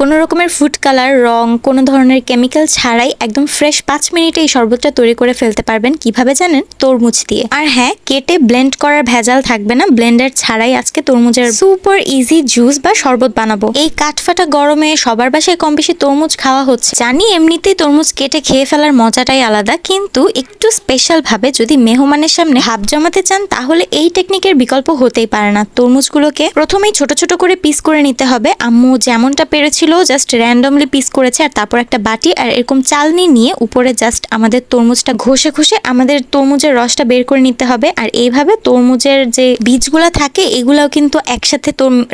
কোনো রকমের food colour রং, কোনো ধরনের কেমিক্যাল ছাড়াই একদম ফ্রেশ পাঁচ মিনিটে এই শরবতটা তৈরি করে ফেলতে পারবেন। কীভাবে জানেন? তরমুজ দিয়ে। আর হ্যাঁ কেটে ব্লেন্ড করার ভেজাল থাকবে না। ব্লেন্ডার ছাড়াই আজকে তরমুজের সুপার ইজি জুস বা শরবত বানাবো। এই কাঠফাটা গরমে সবার বাসায় কম বেশি তরমুজ খাওয়া হচ্ছে। জানি এমনিতেই তরমুজ কেটে খেয়ে ফেলার মজাটাই আলাদা, কিন্তু একটু স্পেশাল ভাবে যদি মেহমানের সামনে হাফ জমাতে চান, তাহলে এই টেকনিকের বিকল্প হতেই পারে না। তরমুজগুলোকে প্রথমেই ছোট ছোট করে পিস করে নিতে হবে। আম্মু যেমনটা পেরেছিল জাস্ট র্যান্ডমলি পিস করেছে আর তারপর একটা বাটি আর এরকম চালনি নিয়ে উপরে জাস্ট আমাদের তরমুজটা ঘষে ঘষে আমাদের তরমুজের রসটা বের করে নিতে হবে। আর এইভাবে তরমুজের যে বীজগুলো থাকে, এগুলাও কিন্তু একসাথে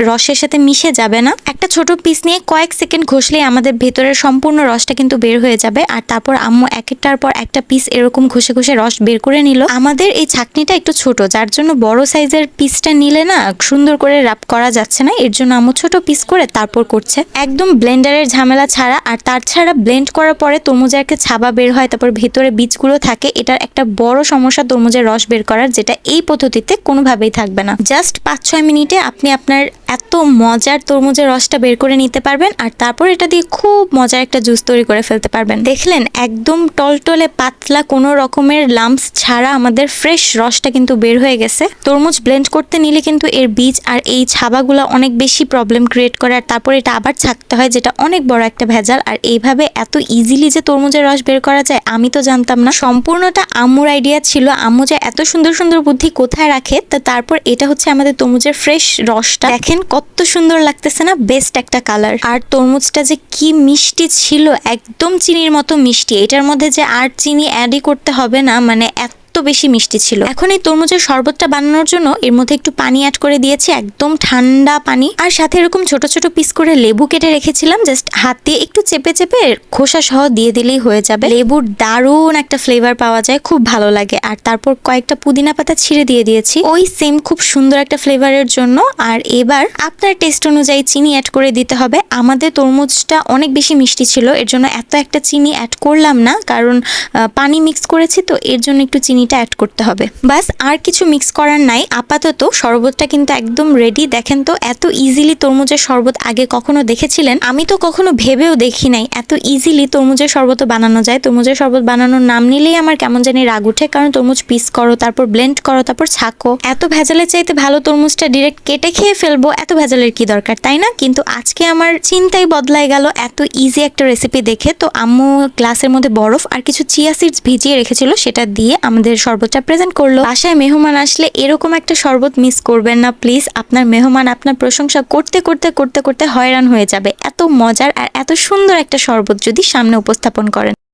রসের সাথে মিশে যাবে না। একটা ছোট পিস নিয়ে কয়েক সেকেন্ড ঘষলেই আমাদের ভেতরের সম্পূর্ণ রসটা কিন্তু বের হয়ে যাবে। আর তারপর আম্মু এক একটার পর একটা পিস এরকম ঘষে ঘষে রস বের করে নিল। আমাদের এই ছাকনিটা একটু ছোট, যার জন্য বড় সাইজের পিসটা নিলে না সুন্দর করে রাপ করা যাচ্ছে না। এর জন্য আম্মু ছোট পিস করে তারপর করছে। একদম ব্লেন্ডারের ঝামেলা ছাড়া আর তার ছাড়া ব্লেন্ড করার পরে তরমুজের একটা ছাবা বের হয়, তারপর ভেতরে বীজগুলো থাকে, এটার একটা বড় সমস্যা তরমুজের রস বের করার, যেটা এই পদ্ধতিতে কোনোভাবেই থাকবে না। জাস্ট পাঁচ ছয় মিনিটে আপনি আপনার এত মজার তরমুজের রসটা বের করে নিতে পারবেন আর তারপর এটা দিয়ে খুব মজার একটা জুস তৈরি করে ফেলতে পারবেন। দেখলেন, একদম টলটলে পাতলা কোনো রকমের লাম্পস ছাড়া আমাদের ফ্রেশ রসটা কিন্তু বের হয়ে গেছে। তরমুজ ব্লেন্ড করতে নিলে কিন্তু এর বীজ আর এই ছাবাগুলো অনেক বেশি প্রবলেম ক্রিয়েট করে আর তারপর এটা আবার ছাকতে হয় যেটা অনেক বড় একটা ভেজাল। আর এইভাবে এত ইজিলি যে তরমুজের রস বের করা যায়, আমি তো জানতাম না। সম্পূর্ণটা আম্মুর আইডিয়া ছিল। আম্মু যে এত সুন্দর সুন্দর বুদ্ধি কোথায় রাখে, তা তারপর এটা হচ্ছে আমাদের তরমুজের ফ্রেশ রসটা। দেখেন কত সুন্দর লাগতেছে না? বেস্ট একটা কালার আর তরমুজটা যে কি মিষ্টি ছিল, একদম চিনির মতো মিষ্টি। এটার মধ্যে যে আর চিনি অ্যাডই করতে হবে না মানে এত বেশি মিষ্টি ছিল। এখন এই তরমুজের শরবতটা বানানোর জন্য এর মধ্যে একটু পানি অ্যাড করে দিয়েছি, একদম ঠান্ডা পানি। আর সাথে এরকম ছোট ছোট পিস করে লেবু কেটে রেখেছিলাম জাস্ট হাত দিয়ে একটু চেপে চেপে খোসা সহ দিয়ে দিলেই হয়ে যাবে। লেবুর দারুণ একটা ফ্লেভার পাওয়া যায়, খুব ভালো লাগে। আর তারপর কয়েকটা পুদিনা পাতা ছিঁড়ে দিয়ে দিয়েছি। ওই সেম খুব সুন্দর একটা ফ্লেভারের জন্য। আর এবার আপনার টেস্ট অনুযায়ী চিনি অ্যাড করে দিতে হবে। আমাদের তরমুজটা অনেক বেশি মিষ্টি ছিল, এর জন্য এত একটা চিনি অ্যাড করলাম না, কারণ পানি মিক্স করেছি তো, এর জন্য একটু চিনিটা অ্যাড করতে হবে। বাস, আর কিছু মিক্স করার নাই। আপাতত শরবতটা কিন্তু একদম রেডি দেখেন তো, এত ইজিলি তরমুজের শরবত আগে কখনো দেখেছিলেন? আমি তো কখনো ভেবেও দেখি নাই এত ইজিলি তরমুজের শরবত বানানো যায়। তরমুজের শরবত বানানোর নাম নিলেই আমার কেমন জানি রাগ উঠে। কারণ তরমুজ পিস করো, তারপর ব্লেন্ড করো, তারপর ছাকো। এত ভেজালের চাইতে ভালো তরমুজটা ডিরেক্ট কেটে খেয়ে ফেলব, এত ভেজালের কি দরকার, তাই না? কিন্তু আজকে আমার চিন্তাই বদলায় গেল এত ইজি একটা রেসিপি দেখে। তো আম্মু গ্লাসের মধ্যে বরফ আর কিছু চিয়া সিডস ভিজিয়ে রেখেছিল, সেটা দিয়ে আমাদের শরবতটা প্রেজেন্ট করল। বাসায় মেহমান আসলে এরকম একটা শরবত মিস করবেন না প্লিজ আপনার মেহমান আপনার প্রশংসা করতে করতে করতে করতে হয়রান হয়ে যাবে। এত মজার আর এত সুন্দর একটা শরবত যদি সামনে উপস্থাপন করেন।